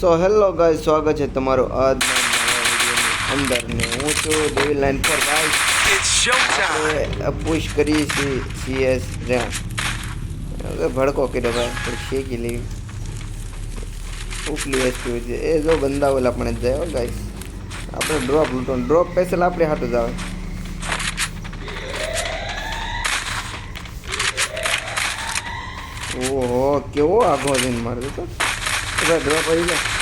So hello ગાય સ્વાગત છે તમારું આજના અંદર ને હું છું દેવી લાઈન પર. આપણે પુશ કરી છીએ સીએસ રેમ ભડકો કર્યો ભાઈ પણ શેકી લેવી. ઉપલી વસ્તુ છે એ જો બંદા ઓલા પણ જાય ગાઈસ આપણે ડ્રોપ લૂંટો ડ્રોપ પેસેલ આપણે હાટું જ આવે. ઓહો કેવો આઘો જઈને મારે તો. ડ્રોપ આવી ગયા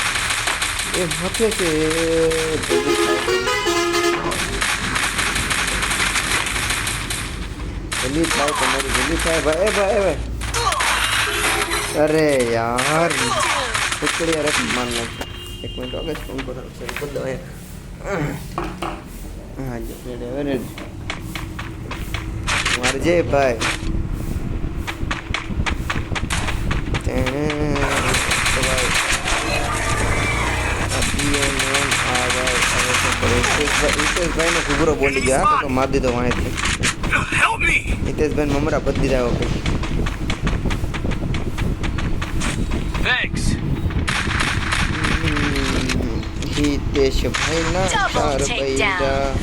એ હાથે છે જલ્દી થાય તમારી જલ્દી થાય ભાઈ એ ભાઈ એ ભાઈ અરે યાર ટુકડી અરે માન નાખ એક મિનિટ ઓકે ફોન કરો સર બધા અહીંયા હા જો રેડી હવે રેડી મારજે ભાઈ હિતેશભાઈ નો ઘૂઘરો બોલી ગયો તો માર દીધો વાંચે. હિતેશભાઈ મમરા બધી દીધા ઓકે. હિતેશભાઈ ના ચાર. પૈડા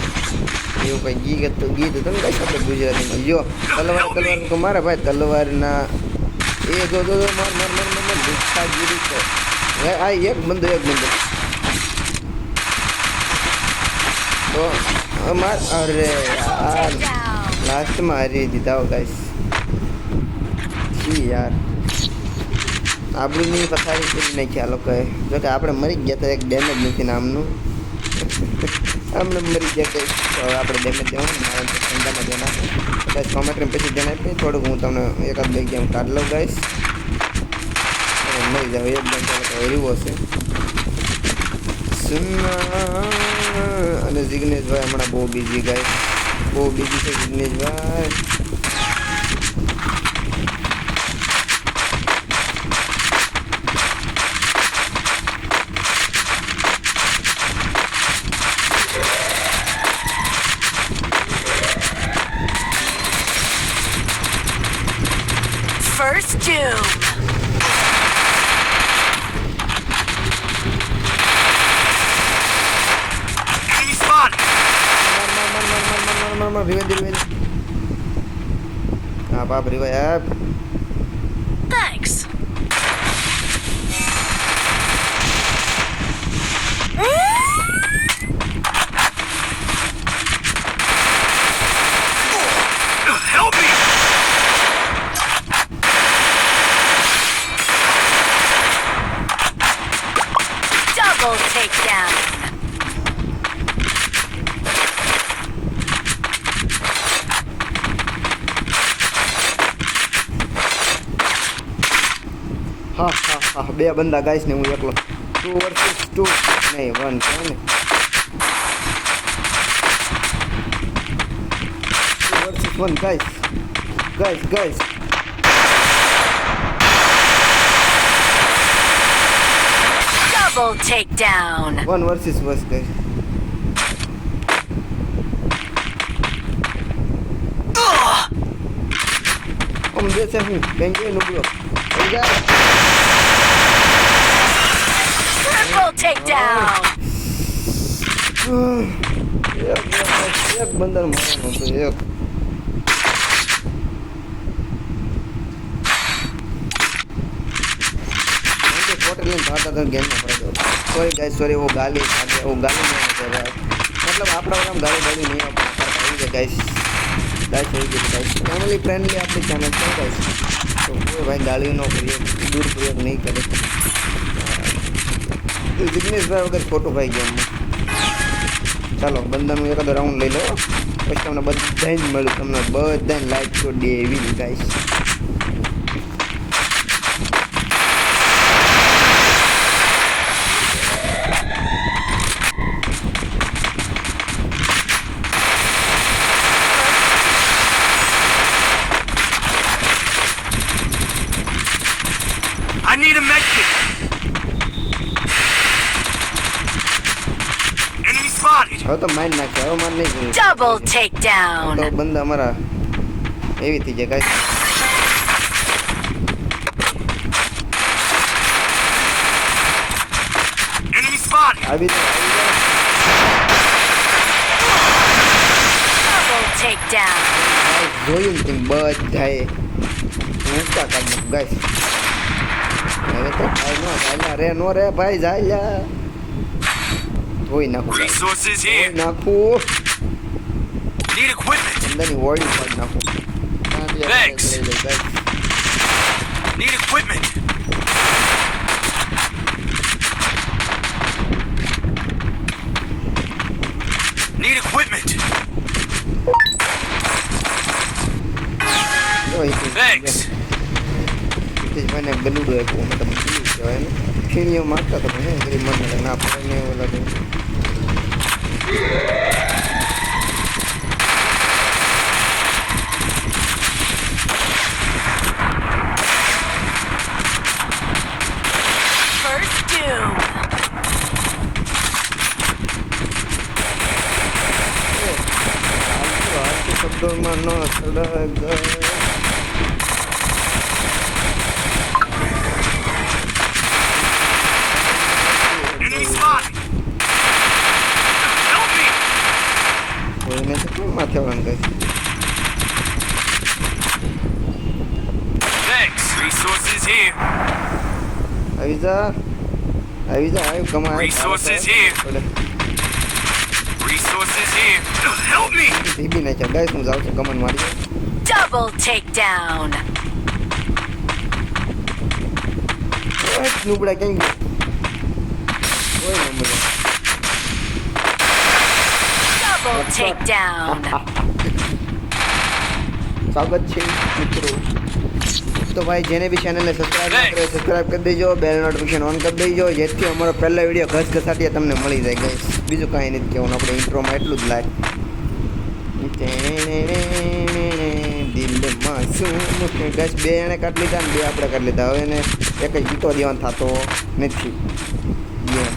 એવું કઈ ગીત તો ગીત તમે કઈ આપણે ગુજરાતીમાં જો તલવાર તલવાર તો મારા ભાઈ તલવારના એ જો આ એક બંદો એક બંદો અમાર અરે યાર down. લાસ્ટમાં હારી દીધા હો ગાઈસ છી યાર આબરૂની પથારી કરી નાખી આ લોકોએ જો કે આપણે મરી ગયા તો એક ડેમેજ નથી નામનું આમને મરી ગયા તો હવે આપણે ડેમેજ દેવાનું મારા તો ધંધામાં દેના કદાચ કોમેન્ટને પછી જણાવી થોડુંક હું તમને એકાદ બે ગેમ કાઢ લઉં ગાઈસ મરી જાવ એકદમ ચાલો તો હર્યું હશે સુના અને જિગ્નેશભાઈ હમણાં બહુ બીજી ગાય બહુ બીજી છે જિગ્નેશભાઈ First doom. మనం రివెంజ్ రివెంజ్ పాప రివై બે બંદા ગાઈશ ને હું એકલો. ટુ વર્સિસ ટુ નહીં વન વન ગાઈશ ગાઈશ ગાઈશ Double takedown. One versus one, guys. Vamos ver se é ruim. Vem, vem no takedown. એક બંદર મારવાનો હતો એક होटल में खाता था गेम में पड़े सॉरी गाइस सॉरी वो गाली खाते वो गाली नहीं कर रहा है। मतलब आप लोग हम गाली गाली नहीं आप कर गाइस गाइस सही है गाइस फैमिली फ्रेंडली आपके चैनल पर गाइस तो भाई गाली नो करिए दूर प्रयोग नहीं करें। જિગ્નેશભાઈ વગર ખોટું ભાઈ ગેમમાં ચાલો બંદાનું એકાદો રાઉન્ડ લઈ લો. પછી તમને બધાને મળ્યું તમને બધાને લાઈક છોડી એવી ગાઈસ. હવે તો માઇન્ડ નાખશે હવે માર નહીં જોઈએ. Double તો takedown. બંદા અમારા એવી થઈ જાય ગાઈસ આવી તો આવી જાઓ. Double takedown. Guys, જોયું ને તેમ બધાએ ઊંચા કાઢી નાખું ગાઈસ હવે તો ભાઈ નો જાય રે નો રે ભાઈ જાય Uy, naku. Resources here. Uy, naku. Need equipment. Ganda ni Warrior pag naku. Thanks. Need equipment. Need equipment. Thanks. Ito yung nagbaludo ako, matamang siyo. Kaya ano? ખીણીઓ મારતા તો હે ગરીબ મને ના પડે ને. હાલતું હાલતું શબ્દોમાં ન સળગ Resources here. Avisa. Avisa, ayaw ka mga. Resources here. Resources here. Help me. Hindi na siya guys, mo sa kaman mali. Double takedown. What? Noob like ang. Oy, mo ba? Double takedown. Sagat siya, mitro. તો ભાઈ, જેને બી ચેનલને subscribe ના કરે subscribe કરી દેજો bell notification on કરી દેજો, જેથી અમારો પહેલો વીડિયો ઘસ ઘસાટીએ તમને મળી જાય ગઈ બીજું કાંઈ નથી કહેવાનું, આપણે ઇન્ટ્રોમાં એટલું જ લાગે દિલમાં શું ગસ બે એણે કાઢી લીધા ને બે આપણે કાઢી લીધા. હવે એને એક જ ગીતો દેવાનો થતો નથી. Yeah.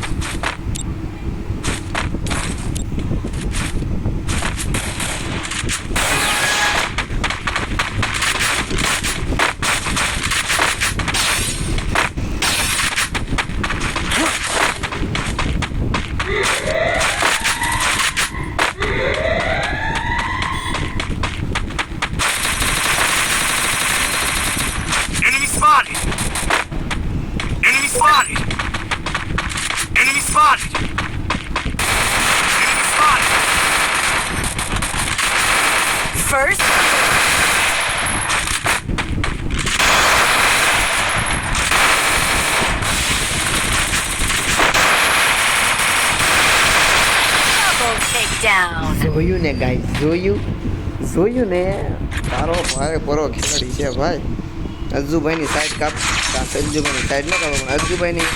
જોયું ને ગાય જોયું? જોયું ને? તારો ભાઈ પરો ખેલાડી છે ભાઈ. અજુભાઈની સાઈડ કાપ અજુભાઈની સાઈડ ન કાપો પણ અજુભાઈની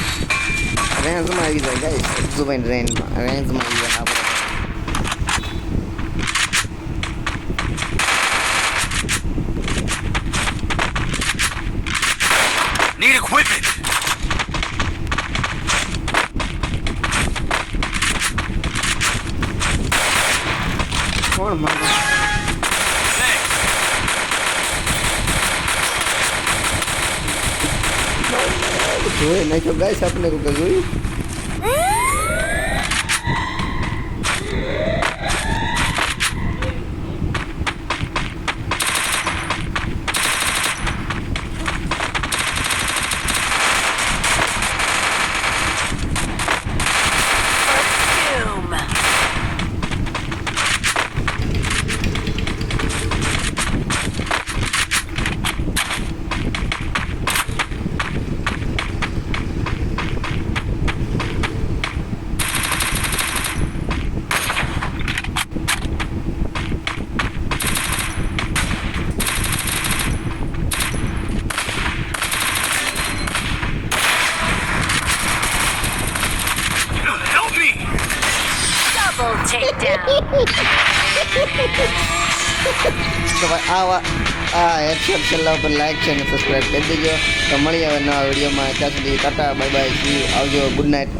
રેન્જમાં આવી જાય ગાઈસ અજુભાઈની રેન્જમાં રેન્જમાં આવી જાય આપણે કોણ માગે. જોઈ નાખ્યો ગાઈસ આપણે કોઈ જોયું તો આવા આ એક્શન છેલ્લા ઉપર લાઈક છે અને સબસ્ક્રાઈબ કરી દેજો તો મળીએ હવે નવા વિડીયોમાં ત્યાં સુધી ટાટા બાય બાય સી આવજો ગુડ નાઇટ